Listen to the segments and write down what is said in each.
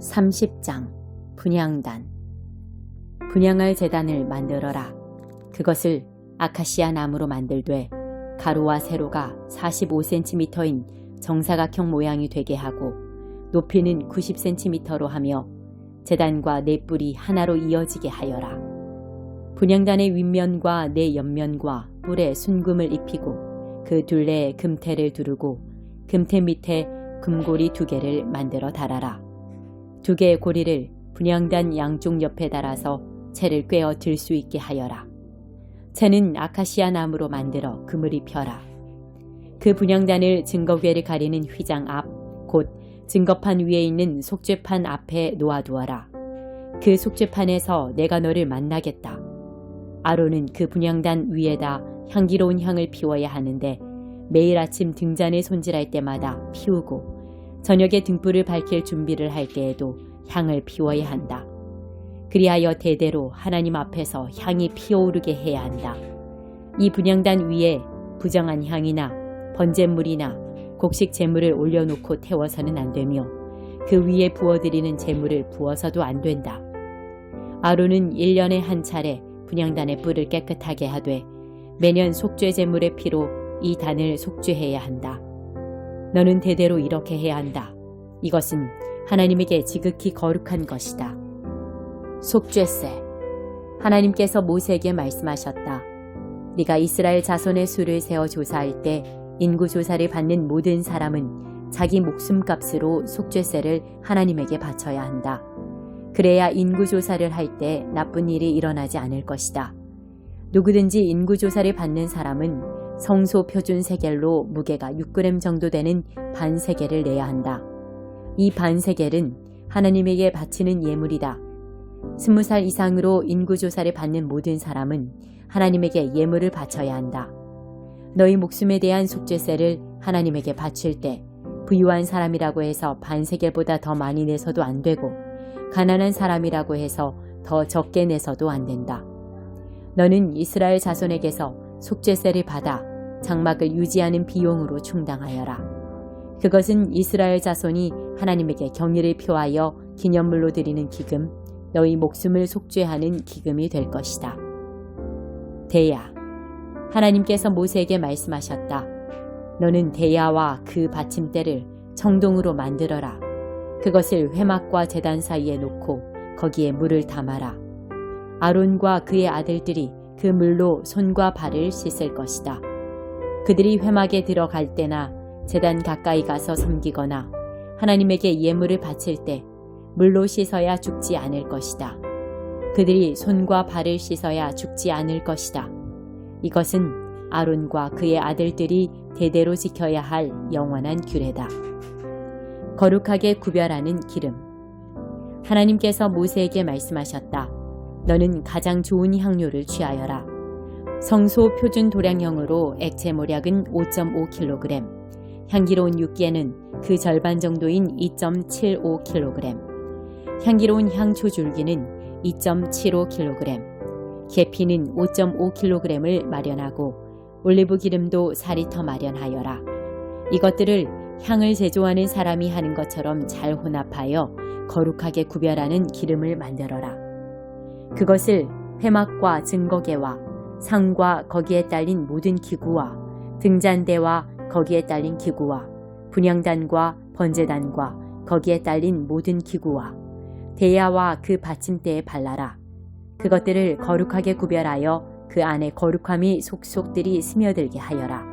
30장 분향단 분향할 재단을 만들어라. 그것을 아카시아 나무로 만들되 가로와 세로가 45cm인 정사각형 모양이 되게 하고 높이는 90cm로 하며 재단과 네 뿔이 하나로 이어지게 하여라. 분향단의 윗면과 네 옆면과 뿔에 순금을 입히고 그 둘레에 금태를 두르고 금태 밑에 금고리 두 개를 만들어 달아라. 두 개의 고리를 분향단 양쪽 옆에 달아서 채를 꿰어 들 수 있게 하여라. 채는 아카시아 나무로 만들어 금을 입혀라. 그 분향단을 증거궤를 가리는 휘장 앞, 곧 증거판 위에 있는 속죄판 앞에 놓아두어라. 그 속죄판에서 내가 너를 만나겠다. 아론은 그 분향단 위에다 향기로운 향을 피워야 하는데 매일 아침 등잔을 손질할 때마다 피우고 저녁에 등불을 밝힐 준비를 할 때에도 향을 피워야 한다. 그리하여 대대로 하나님 앞에서 향이 피어오르게 해야 한다. 이 분향단 위에 부정한 향이나 번제물이나 곡식 재물을 올려놓고 태워서는 안 되며 그 위에 부어드리는 재물을 부어서도 안 된다. 아론은 1년에 한 차례 분향단의 뿔을 깨끗하게 하되 매년 속죄 제물의 피로 이 단을 속죄해야 한다. 너는 대대로 이렇게 해야 한다. 이것은 하나님에게 지극히 거룩한 것이다. 속죄세 하나님께서 모세에게 말씀하셨다. 네가 이스라엘 자손의 수를 세어 조사할 때 인구 조사를 받는 모든 사람은 자기 목숨값으로 속죄세를 하나님에게 바쳐야 한다. 그래야 인구 조사를 할 때 나쁜 일이 일어나지 않을 것이다. 누구든지 인구 조사를 받는 사람은 성소 표준 세겔로 무게가 6g 정도 되는 반 세겔을 내야 한다. 이 반 세겔은 하나님에게 바치는 예물이다. 스무 살 이상으로 인구 조사를 받는 모든 사람은 하나님에게 예물을 바쳐야 한다. 너희 목숨에 대한 속죄세를 하나님에게 바칠 때 부유한 사람이라고 해서 반 세겔보다 더 많이 내서도 안 되고 가난한 사람이라고 해서 더 적게 내서도 안 된다. 너는 이스라엘 자손에게서 속죄세를 받아 장막을 유지하는 비용으로 충당하여라. 그것은 이스라엘 자손이 하나님에게 경의를 표하여 기념물로 드리는 기금, 너희 목숨을 속죄하는 기금이 될 것이다. 대야. 하나님께서 모세에게 말씀하셨다. 너는 대야와 그 받침대를 청동으로 만들어라. 그것을 회막과 재단 사이에 놓고 거기에 물을 담아라. 아론과 그의 아들들이 그 물로 손과 발을 씻을 것이다. 그들이 회막에 들어갈 때나 재단 가까이 가서 섬기거나 하나님에게 예물을 바칠 때 물로 씻어야 죽지 않을 것이다. 그들이 손과 발을 씻어야 죽지 않을 것이다. 이것은 아론과 그의 아들들이 대대로 지켜야 할 영원한 규례다. 거룩하게 구별하는 기름. 하나님께서 모세에게 말씀하셨다. 너는 가장 좋은 향료를 취하여라. 성소 표준 도량형으로 액체 모략은 5.5kg, 향기로운 육개는 그 절반 정도인 2.75kg, 향기로운 향초 줄기는 2.75kg, 계피는 5.5kg을 마련하고 올리브 기름도 4리터 마련하여라. 이것들을 향을 제조하는 사람이 하는 것처럼 잘 혼합하여 거룩하게 구별하는 기름을 만들어라. 그것을 회막과 증거계와 상과 거기에 딸린 모든 기구와 등잔대와 거기에 딸린 기구와 분향단과 번제단과 거기에 딸린 모든 기구와 대야와 그 받침대에 발라라. 그것들을 거룩하게 구별하여 그 안에 거룩함이 속속들이 스며들게 하여라.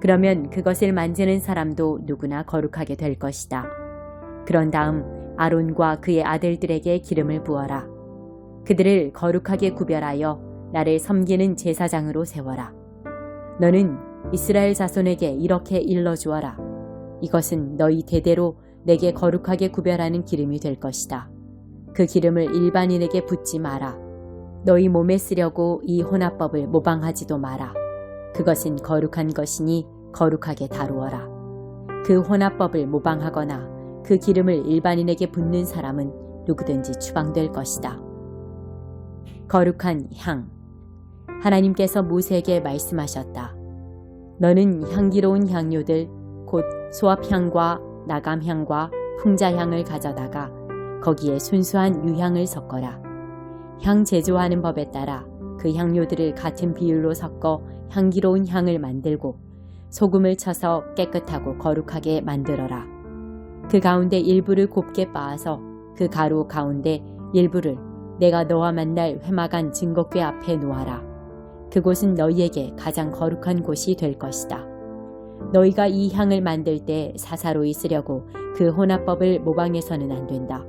그러면 그것을 만지는 사람도 누구나 거룩하게 될 것이다. 그런 다음 아론과 그의 아들들에게 기름을 부어라. 그들을 거룩하게 구별하여 나를 섬기는 제사장으로 세워라. 너는 이스라엘 자손에게 이렇게 일러주어라. 이것은 너희 대대로 내게 거룩하게 구별하는 기름이 될 것이다. 그 기름을 일반인에게 붓지 마라. 너희 몸에 쓰려고 이 혼합법을 모방하지도 마라. 그것은 거룩한 것이니 거룩하게 다루어라. 그 혼합법을 모방하거나 그 기름을 일반인에게 붓는 사람은 누구든지 추방될 것이다. 거룩한 향. 하나님께서 모세에게 말씀하셨다. 너는 향기로운 향료들, 곧 소합향과 나감향과 풍자향을 가져다가 거기에 순수한 유향을 섞어라. 향 제조하는 법에 따라 그 향료들을 같은 비율로 섞어 향기로운 향을 만들고 소금을 쳐서 깨끗하고 거룩하게 만들어라. 그 가운데 일부를 곱게 빻아서 그 가루 가운데 일부를 내가 너와 만날 회막한 증거궤 앞에 놓아라. 그곳은 너희에게 가장 거룩한 곳이 될 것이다. 너희가 이 향을 만들 때 사사로이 쓰려고 그 혼합법을 모방해서는 안 된다.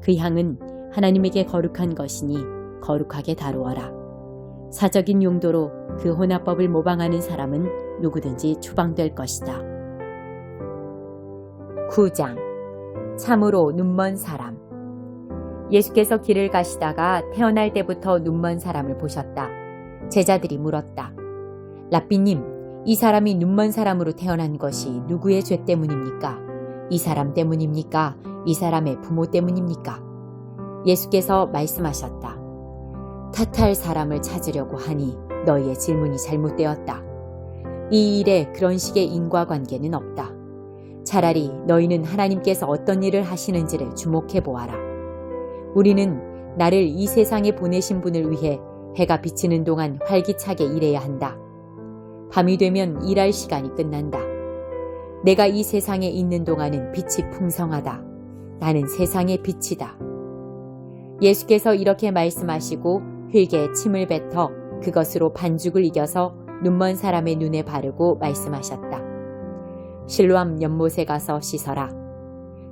그 향은 하나님에게 거룩한 것이니 거룩하게 다루어라. 사적인 용도로 그 혼합법을 모방하는 사람은 누구든지 추방될 것이다. 9장 참으로 눈먼 사람 예수께서 길을 가시다가 태어날 때부터 눈먼 사람을 보셨다. 제자들이 물었다. 라삐님, 이 사람이 눈먼 사람으로 태어난 것이 누구의 죄 때문입니까? 이 사람 때문입니까? 이 사람의 부모 때문입니까? 예수께서 말씀하셨다. 탓할 사람을 찾으려고 하니 너희의 질문이 잘못되었다. 이 일에 그런 식의 인과관계는 없다. 차라리 너희는 하나님께서 어떤 일을 하시는지를 주목해 보아라. 우리는 나를 이 세상에 보내신 분을 위해 해가 비치는 동안 활기차게 일해야 한다. 밤이 되면 일할 시간이 끝난다. 내가 이 세상에 있는 동안은 빛이 풍성하다. 나는 세상의 빛이다. 예수께서 이렇게 말씀하시고 흙에 침을 뱉어 그것으로 반죽을 이겨서 눈먼 사람의 눈에 바르고 말씀하셨다. 실로암 연못에 가서 씻어라.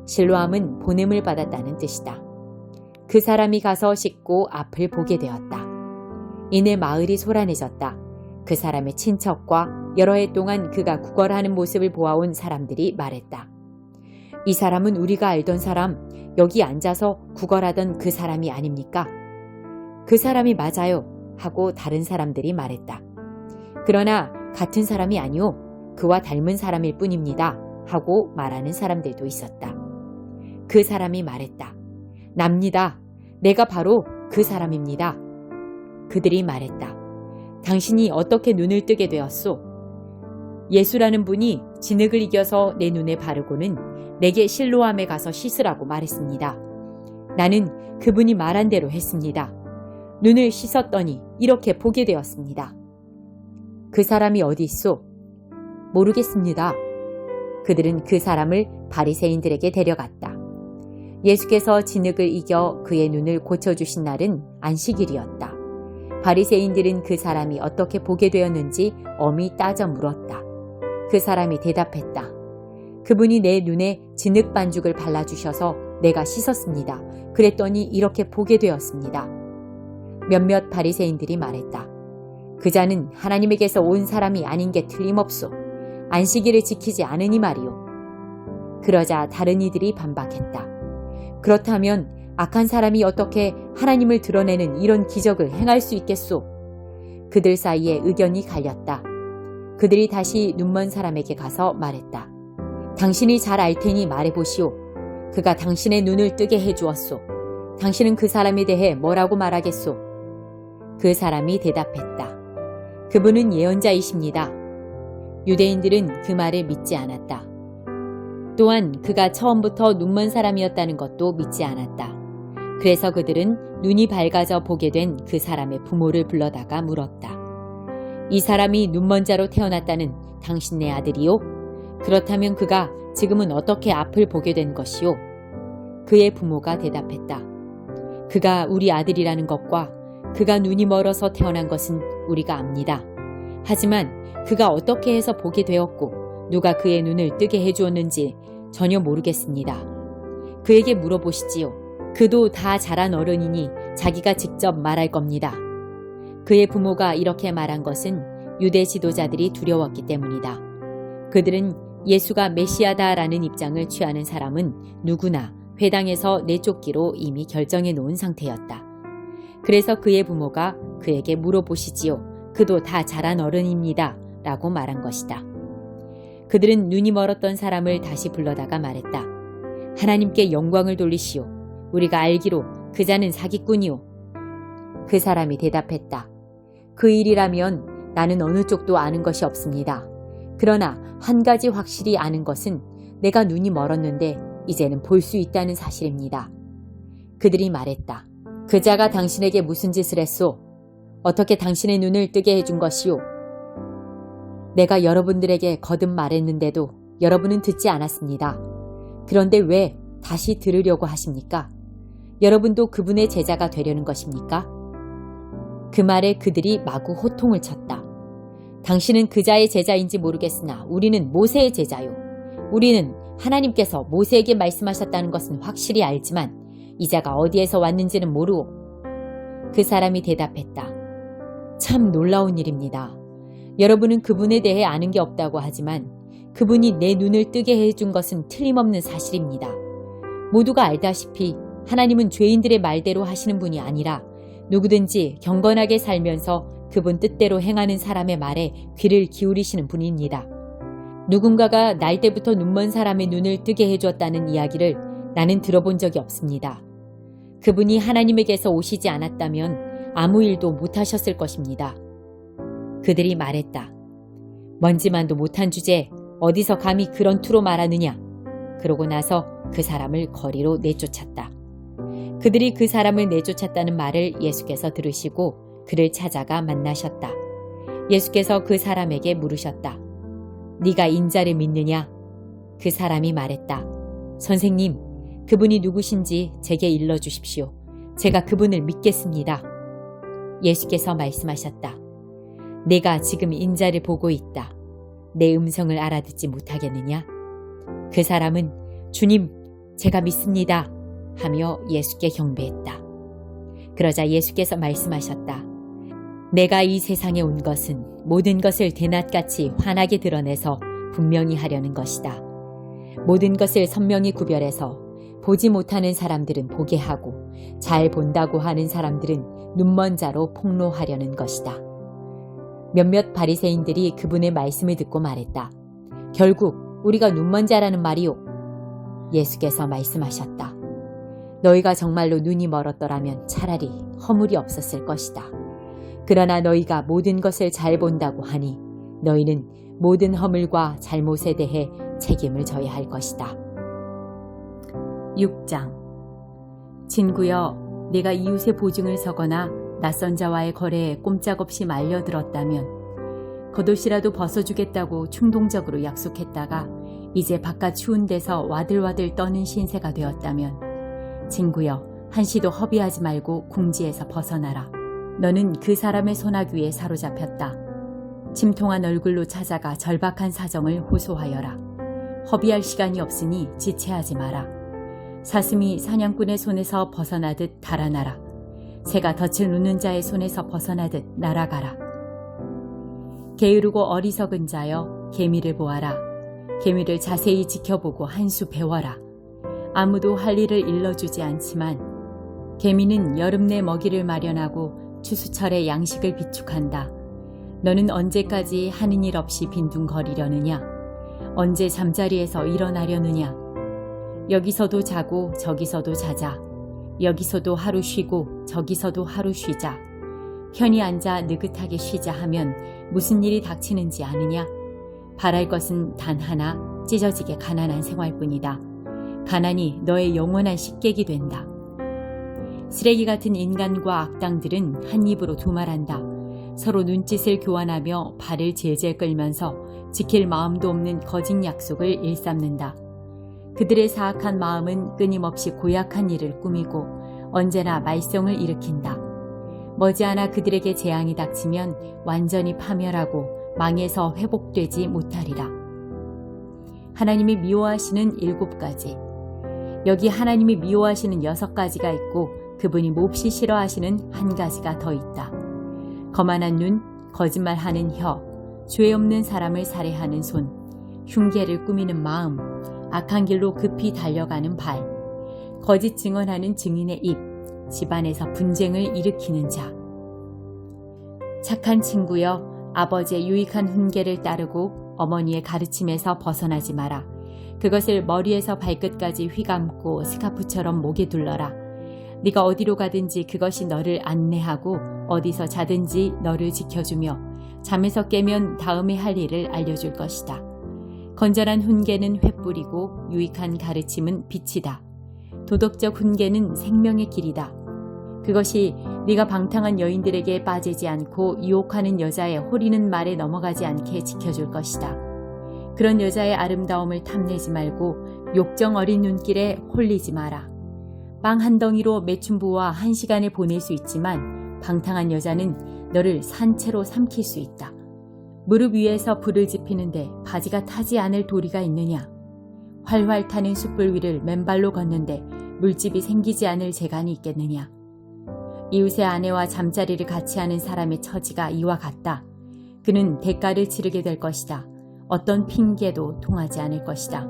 실로암은 보냄을 받았다는 뜻이다. 그 사람이 가서 씻고 앞을 보게 되었다. 이내 마을이 소란해졌다. 그 사람의 친척과 여러 해 동안 그가 구걸하는 모습을 보아온 사람들이 말했다. 이 사람은 우리가 알던 사람, 여기 앉아서 구걸하던 그 사람이 아닙니까? 그 사람이 맞아요. 하고 다른 사람들이 말했다. 그러나 같은 사람이 아니오. 그와 닮은 사람일 뿐입니다. 하고 말하는 사람들도 있었다. 그 사람이 말했다. 납니다. 내가 바로 그 사람입니다. 그들이 말했다. 당신이 어떻게 눈을 뜨게 되었소? 예수라는 분이 진흙을 이겨서 내 눈에 바르고는 내게 실로암에 가서 씻으라고 말했습니다. 나는 그분이 말한 대로 했습니다. 눈을 씻었더니 이렇게 보게 되었습니다. 그 사람이 어디 있소? 모르겠습니다. 그들은 그 사람을 바리새인들에게 데려갔다. 예수께서 진흙을 이겨 그의 눈을 고쳐주신 날은 안식일이었다. 바리새인들은 그 사람이 어떻게 보게 되었는지 엄히 따져 물었다. 그 사람이 대답했다. 그분이 내 눈에 진흙 반죽을 발라주셔서 내가 씻었습니다. 그랬더니 이렇게 보게 되었습니다. 몇몇 바리새인들이 말했다. 그자는 하나님에게서 온 사람이 아닌 게 틀림없소. 안식일을 지키지 않으니 말이오. 그러자 다른 이들이 반박했다. 그렇다면 악한 사람이 어떻게 하나님을 드러내는 이런 기적을 행할 수 있겠소? 그들 사이에 의견이 갈렸다. 그들이 다시 눈먼 사람에게 가서 말했다. 당신이 잘 알 테니 말해보시오. 그가 당신의 눈을 뜨게 해주었소. 당신은 그 사람에 대해 뭐라고 말하겠소? 그 사람이 대답했다. 그분은 예언자이십니다. 유대인들은 그 말을 믿지 않았다. 또한 그가 처음부터 눈먼 사람이었다는 것도 믿지 않았다. 그래서 그들은 눈이 밝아져 보게 된 그 사람의 부모를 불러다가 물었다. 이 사람이 눈먼 자로 태어났다는 당신네 아들이요? 그렇다면 그가 지금은 어떻게 앞을 보게 된 것이요? 그의 부모가 대답했다. 그가 우리 아들이라는 것과 그가 눈이 멀어서 태어난 것은 우리가 압니다. 하지만 그가 어떻게 해서 보게 되었고 누가 그의 눈을 뜨게 해주었는지 전혀 모르겠습니다. 그에게 물어보시지요. 그도 다 자란 어른이니 자기가 직접 말할 겁니다. 그의 부모가 이렇게 말한 것은 유대 지도자들이 두려웠기 때문이다. 그들은 예수가 메시아다라는 입장을 취하는 사람은 누구나 회당에서 내쫓기로 이미 결정해 놓은 상태였다. 그래서 그의 부모가 그에게 물어보시지요. 그도 다 자란 어른입니다. 라고 말한 것이다. 그들은 눈이 멀었던 사람을 다시 불러다가 말했다. 하나님께 영광을 돌리시오. 우리가 알기로 그 자는 사기꾼이오. 그 사람이 대답했다. 그 일이라면 나는 어느 쪽도 아는 것이 없습니다. 그러나 한 가지 확실히 아는 것은 내가 눈이 멀었는데 이제는 볼 수 있다는 사실입니다. 그들이 말했다. 그 자가 당신에게 무슨 짓을 했소? 어떻게 당신의 눈을 뜨게 해준 것이오? 내가 여러분들에게 거듭 말했는데도 여러분은 듣지 않았습니다. 그런데 왜 다시 들으려고 하십니까? 여러분도 그분의 제자가 되려는 것입니까? 그 말에 그들이 마구 호통을 쳤다. 당신은 그자의 제자인지 모르겠으나 우리는 모세의 제자요. 우리는 하나님께서 모세에게 말씀하셨다는 것은 확실히 알지만 이자가 어디에서 왔는지는 모르오. 그 사람이 대답했다. 참 놀라운 일입니다. 여러분은 그분에 대해 아는 게 없다고 하지만 그분이 내 눈을 뜨게 해준 것은 틀림없는 사실입니다. 모두가 알다시피 하나님은 죄인들의 말대로 하시는 분이 아니라 누구든지 경건하게 살면서 그분 뜻대로 행하는 사람의 말에 귀를 기울이시는 분입니다. 누군가가 날 때부터 눈먼 사람의 눈을 뜨게 해주었다는 이야기를 나는 들어본 적이 없습니다. 그분이 하나님에게서 오시지 않았다면 아무 일도 못하셨을 것입니다. 그들이 말했다. 먼지만도 못한 주제 어디서 감히 그런 투로 말하느냐. 그러고 나서 그 사람을 거리로 내쫓았다. 그들이 그 사람을 내쫓았다는 말을 예수께서 들으시고 그를 찾아가 만나셨다. 예수께서 그 사람에게 물으셨다. 네가 인자를 믿느냐? 그 사람이 말했다. 선생님, 그분이 누구신지 제게 일러 주십시오. 제가 그분을 믿겠습니다. 예수께서 말씀하셨다. 내가 지금 인자를 보고 있다. 내 음성을 알아듣지 못하겠느냐? 그 사람은 주님, 제가 믿습니다. 하며 예수께 경배했다. 그러자 예수께서 말씀하셨다. 내가 이 세상에 온 것은 모든 것을 대낮같이 환하게 드러내서 분명히 하려는 것이다. 모든 것을 선명히 구별해서 보지 못하는 사람들은 보게 하고 잘 본다고 하는 사람들은 눈먼 자로 폭로하려는 것이다. 몇몇 바리새인들이 그분의 말씀을 듣고 말했다. 결국 우리가 눈먼 자라는 말이오. 예수께서 말씀하셨다. 너희가 정말로 눈이 멀었더라면 차라리 허물이 없었을 것이다. 그러나 너희가 모든 것을 잘 본다고 하니 너희는 모든 허물과 잘못에 대해 책임을 져야 할 것이다. 6장 친구여, 내가 이웃의 보증을 서거나 낯선 자와의 거래에 꼼짝없이 말려들었다면 겉옷이라도 벗어주겠다고 충동적으로 약속했다가 이제 바깥 추운 데서 와들와들 떠는 신세가 되었다면 친구여 한시도 허비하지 말고 궁지에서 벗어나라. 너는 그 사람의 손아귀에 사로잡혔다. 침통한 얼굴로 찾아가 절박한 사정을 호소하여라. 허비할 시간이 없으니 지체하지 마라. 사슴이 사냥꾼의 손에서 벗어나듯 달아나라. 새가 덫을 놓는 자의 손에서 벗어나듯 날아가라. 게으르고 어리석은 자여 개미를 보아라. 개미를 자세히 지켜보고 한 수 배워라. 아무도 할 일을 일러주지 않지만 개미는 여름 내 먹이를 마련하고 추수철에 양식을 비축한다. 너는 언제까지 하는 일 없이 빈둥거리려느냐? 언제 잠자리에서 일어나려느냐? 여기서도 자고 저기서도 자자. 여기서도 하루 쉬고 저기서도 하루 쉬자. 편히 앉아 느긋하게 쉬자 하면 무슨 일이 닥치는지 아느냐? 바랄 것은 단 하나 찢어지게 가난한 생활뿐이다. 가난이 너의 영원한 식객이 된다. 쓰레기 같은 인간과 악당들은 한 입으로 두말한다. 서로 눈짓을 교환하며 발을 질질 끌면서 지킬 마음도 없는 거짓 약속을 일삼는다. 그들의 사악한 마음은 끊임없이 고약한 일을 꾸미고 언제나 말썽을 일으킨다. 머지않아 그들에게 재앙이 닥치면 완전히 파멸하고 망해서 회복되지 못하리라. 하나님이 미워하시는 일곱 가지. 여기 하나님이 미워하시는 여섯 가지가 있고 그분이 몹시 싫어하시는 한 가지가 더 있다. 거만한 눈, 거짓말하는 혀, 죄 없는 사람을 살해하는 손, 흉계를 꾸미는 마음, 악한 길로 급히 달려가는 발, 거짓 증언하는 증인의 입, 집안에서 분쟁을 일으키는 자. 착한 친구여, 아버지의 유익한 훈계를 따르고 어머니의 가르침에서 벗어나지 마라. 그것을 머리에서 발끝까지 휘감고 스카프처럼 목에 둘러라. 네가 어디로 가든지 그것이 너를 안내하고 어디서 자든지 너를 지켜주며 잠에서 깨면 다음에 할 일을 알려줄 것이다. 건전한 훈계는 횃불이고 유익한 가르침은 빛이다. 도덕적 훈계는 생명의 길이다. 그것이 네가 방탕한 여인들에게 빠지지 않고 유혹하는 여자의 호리는 말에 넘어가지 않게 지켜줄 것이다. 그런 여자의 아름다움을 탐내지 말고 욕정 어린 눈길에 홀리지 마라. 빵 한 덩이로 매춘부와 한 시간을 보낼 수 있지만 방탕한 여자는 너를 산채로 삼킬 수 있다. 무릎 위에서 불을 지피는데 바지가 타지 않을 도리가 있느냐? 활활 타는 숯불 위를 맨발로 걷는데 물집이 생기지 않을 재간이 있겠느냐? 이웃의 아내와 잠자리를 같이 하는 사람의 처지가 이와 같다. 그는 대가를 치르게 될 것이다. 어떤 핑계도 통하지 않을 것이다.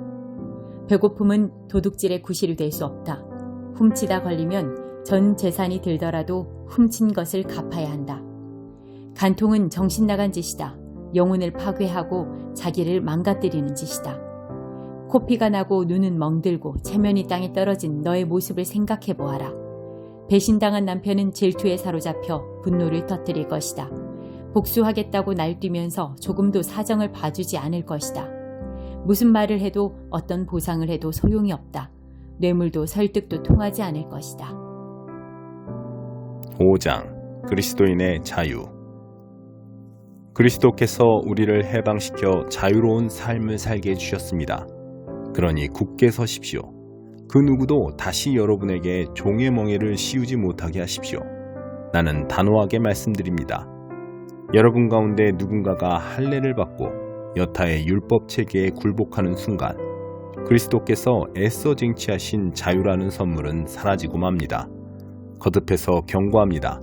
배고픔은 도둑질의 구실이 될 수 없다. 훔치다 걸리면 전 재산이 들더라도 훔친 것을 갚아야 한다. 간통은 정신 나간 짓이다. 영혼을 파괴하고 자기를 망가뜨리는 짓이다. 코피가 나고 눈은 멍들고 체면이 땅에 떨어진 너의 모습을 생각해 보아라. 배신당한 남편은 질투에 사로잡혀 분노를 터뜨릴 것이다. 복수하겠다고 날뛰면서 조금도 사정을 봐주지 않을 것이다. 무슨 말을 해도 어떤 보상을 해도 소용이 없다. 뇌물도 설득도 통하지 않을 것이다. 5장 그리스도인의 자유 그리스도께서 우리를 해방시켜 자유로운 삶을 살게 해주셨습니다. 그러니 굳게 서십시오. 그 누구도 다시 여러분에게 종의 멍에를 씌우지 못하게 하십시오. 나는 단호하게 말씀드립니다. 여러분 가운데 누군가가 할례를 받고 여타의 율법 체계에 굴복하는 순간 그리스도께서 애써 쟁취하신 자유라는 선물은 사라지고 맙니다. 거듭해서 경고합니다.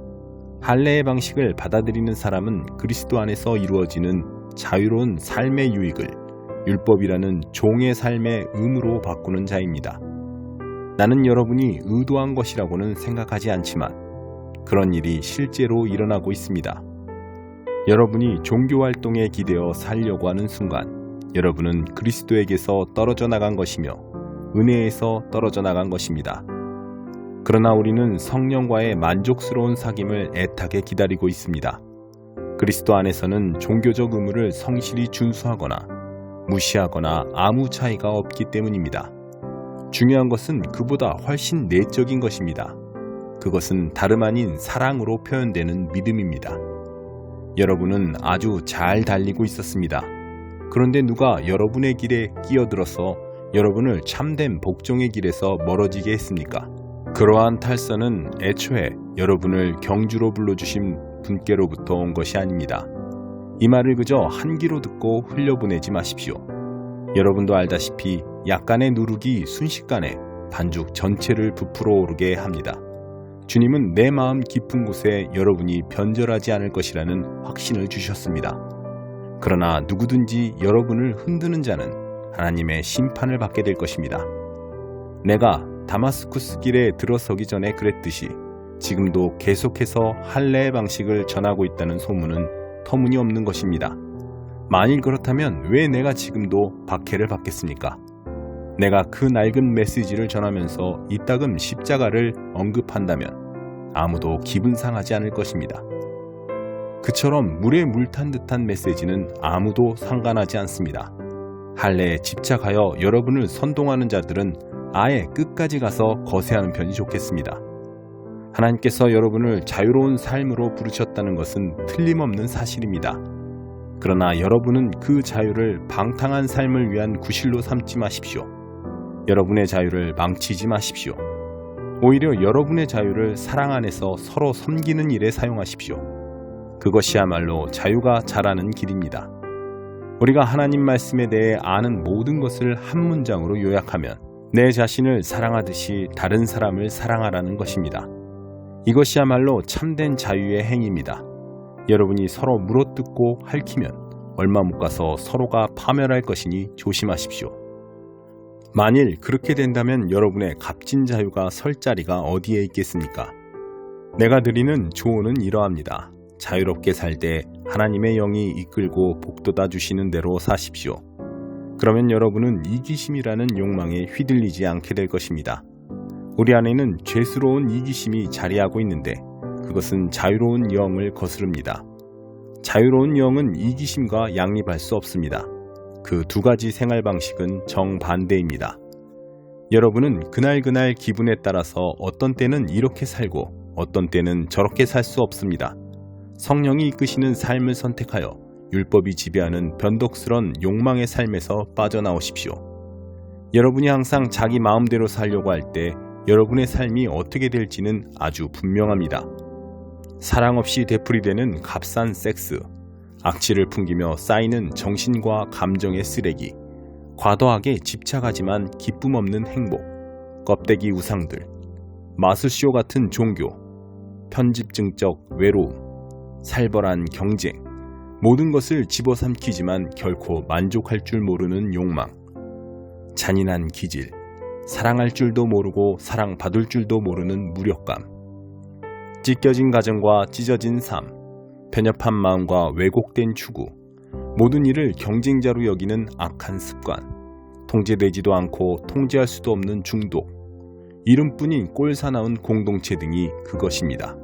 할례의 방식을 받아들이는 사람은 그리스도 안에서 이루어지는 자유로운 삶의 유익을 율법이라는 종의 삶의 의무로 바꾸는 자입니다. 나는 여러분이 의도한 것이라고는 생각하지 않지만 그런 일이 실제로 일어나고 있습니다. 여러분이 종교 활동에 기대어 살려고 하는 순간 여러분은 그리스도에게서 떨어져 나간 것이며 은혜에서 떨어져 나간 것입니다. 그러나 우리는 성령과의 만족스러운 사귐을 애타게 기다리고 있습니다. 그리스도 안에서는 종교적 의무를 성실히 준수하거나 무시하거나 아무 차이가 없기 때문입니다. 중요한 것은 그보다 훨씬 내적인 것입니다. 그것은 다름 아닌 사랑으로 표현되는 믿음입니다. 여러분은 아주 잘 달리고 있었습니다. 그런데 누가 여러분의 길에 끼어들어서 여러분을 참된 복종의 길에서 멀어지게 했습니까? 그러한 탈선은 애초에 여러분을 경주로 불러주신 분께로부터 온 것이 아닙니다. 이 말을 그저 한 귀로 듣고 흘려보내지 마십시오. 여러분도 알다시피 약간의 누룩이 순식간에 반죽 전체를 부풀어 오르게 합니다. 주님은 내 마음 깊은 곳에 여러분이 변절하지 않을 것이라는 확신을 주셨습니다. 그러나 누구든지 여러분을 흔드는 자는 하나님의 심판을 받게 될 것입니다. 내가 다마스쿠스 길에 들어서기 전에 그랬듯이 지금도 계속해서 할례의 방식을 전하고 있다는 소문은 터무니없는 것입니다. 만일 그렇다면 왜 내가 지금도 박해를 받겠습니까? 내가 그 낡은 메시지를 전하면서 이따금 십자가를 언급한다면 아무도 기분 상하지 않을 것입니다. 그처럼 물에 물탄 듯한 메시지는 아무도 상관하지 않습니다. 할례에 집착하여 여러분을 선동하는 자들은 아예 끝까지 가서 거세하는 편이 좋겠습니다. 하나님께서 여러분을 자유로운 삶으로 부르셨다는 것은 틀림없는 사실입니다. 그러나 여러분은 그 자유를 방탕한 삶을 위한 구실로 삼지 마십시오. 여러분의 자유를 망치지 마십시오. 오히려 여러분의 자유를 사랑 안에서 서로 섬기는 일에 사용하십시오. 그것이야말로 자유가 자라는 길입니다. 우리가 하나님 말씀에 대해 아는 모든 것을 한 문장으로 요약하면 내 자신을 사랑하듯이 다른 사람을 사랑하라는 것입니다. 이것이야말로 참된 자유의 행위입니다. 여러분이 서로 물어뜯고 핥히면 얼마 못 가서 서로가 파멸할 것이니 조심하십시오. 만일 그렇게 된다면 여러분의 값진 자유가 설 자리가 어디에 있겠습니까? 내가 드리는 조언은 이러합니다. 자유롭게 살 때 하나님의 영이 이끌고 복돋아 주시는 대로 사십시오. 그러면 여러분은 이기심이라는 욕망에 휘둘리지 않게 될 것입니다. 우리 안에는 죄스러운 이기심이 자리하고 있는데 그것은 자유로운 영을 거스릅니다. 자유로운 영은 이기심과 양립할 수 없습니다. 그 두 가지 생활 방식은 정반대입니다. 여러분은 그날그날 기분에 따라서 어떤 때는 이렇게 살고 어떤 때는 저렇게 살 수 없습니다. 성령이 이끄시는 삶을 선택하여 율법이 지배하는 변덕스런 욕망의 삶에서 빠져나오십시오. 여러분이 항상 자기 마음대로 살려고 할 때 여러분의 삶이 어떻게 될지는 아주 분명합니다. 사랑 없이 되풀이되는 값싼 섹스, 악취를 풍기며 쌓이는 정신과 감정의 쓰레기, 과도하게 집착하지만 기쁨 없는 행복, 껍데기 우상들, 마술쇼 같은 종교, 편집증적 외로움, 살벌한 경쟁, 모든 것을 집어삼키지만 결코 만족할 줄 모르는 욕망, 잔인한 기질, 사랑할 줄도 모르고 사랑받을 줄도 모르는 무력감, 찢겨진 가정과 찢어진 삶, 편협한 마음과 왜곡된 추구, 모든 일을 경쟁자로 여기는 악한 습관, 통제되지도 않고 통제할 수도 없는 중독, 이름뿐인 꼴사나운 공동체 등이 그것입니다.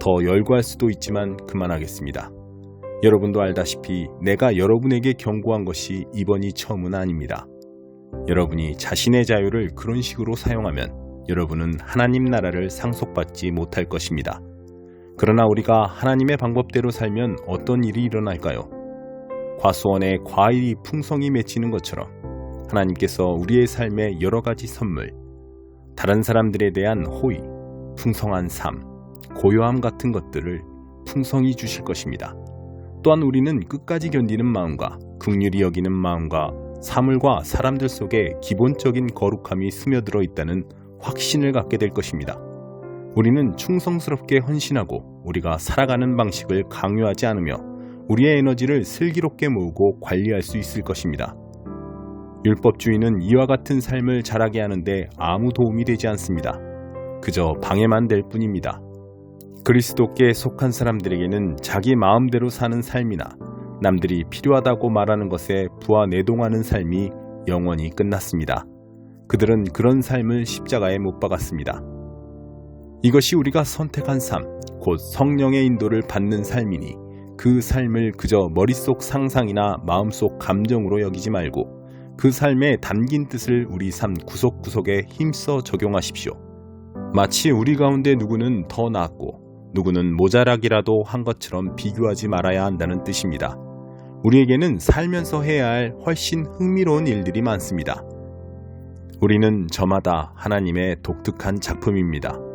더 열거할 수도 있지만 그만하겠습니다. 여러분도 알다시피 내가 여러분에게 경고한 것이 이번이 처음은 아닙니다. 여러분이 자신의 자유를 그런 식으로 사용하면 여러분은 하나님 나라를 상속받지 못할 것입니다. 그러나 우리가 하나님의 방법대로 살면 어떤 일이 일어날까요? 과수원에 과일이 풍성히 맺히는 것처럼 하나님께서 우리의 삶에 여러 가지 선물, 다른 사람들에 대한 호의, 풍성한 삶, 고요함 같은 것들을 풍성히 주실 것입니다. 또한 우리는 끝까지 견디는 마음과 극률이 여기는 마음과 사물과 사람들 속에 기본적인 거룩함이 스며들어 있다는 확신을 갖게 될 것입니다. 우리는 충성스럽게 헌신하고 우리가 살아가는 방식을 강요하지 않으며 우리의 에너지를 슬기롭게 모으고 관리할 수 있을 것입니다. 율법주의는 이와 같은 삶을 자라게 하는데 아무 도움이 되지 않습니다. 그저 방해만 될 뿐입니다. 그리스도께 속한 사람들에게는 자기 마음대로 사는 삶이나 남들이 필요하다고 말하는 것에 부하 내동하는 삶이 영원히 끝났습니다. 그들은 그런 삶을 십자가에 못 박았습니다. 이것이 우리가 선택한 삶, 곧 성령의 인도를 받는 삶이니 그 삶을 그저 머릿속 상상이나 마음속 감정으로 여기지 말고 그 삶에 담긴 뜻을 우리 삶 구석구석에 힘써 적용하십시오. 마치 우리 가운데 누구는 더 낫고 누구는 모자라기라도 한 것처럼 비교하지 말아야 한다는 뜻입니다. 우리에게는 살면서 해야 할 훨씬 흥미로운 일들이 많습니다. 우리는 저마다 하나님의 독특한 작품입니다.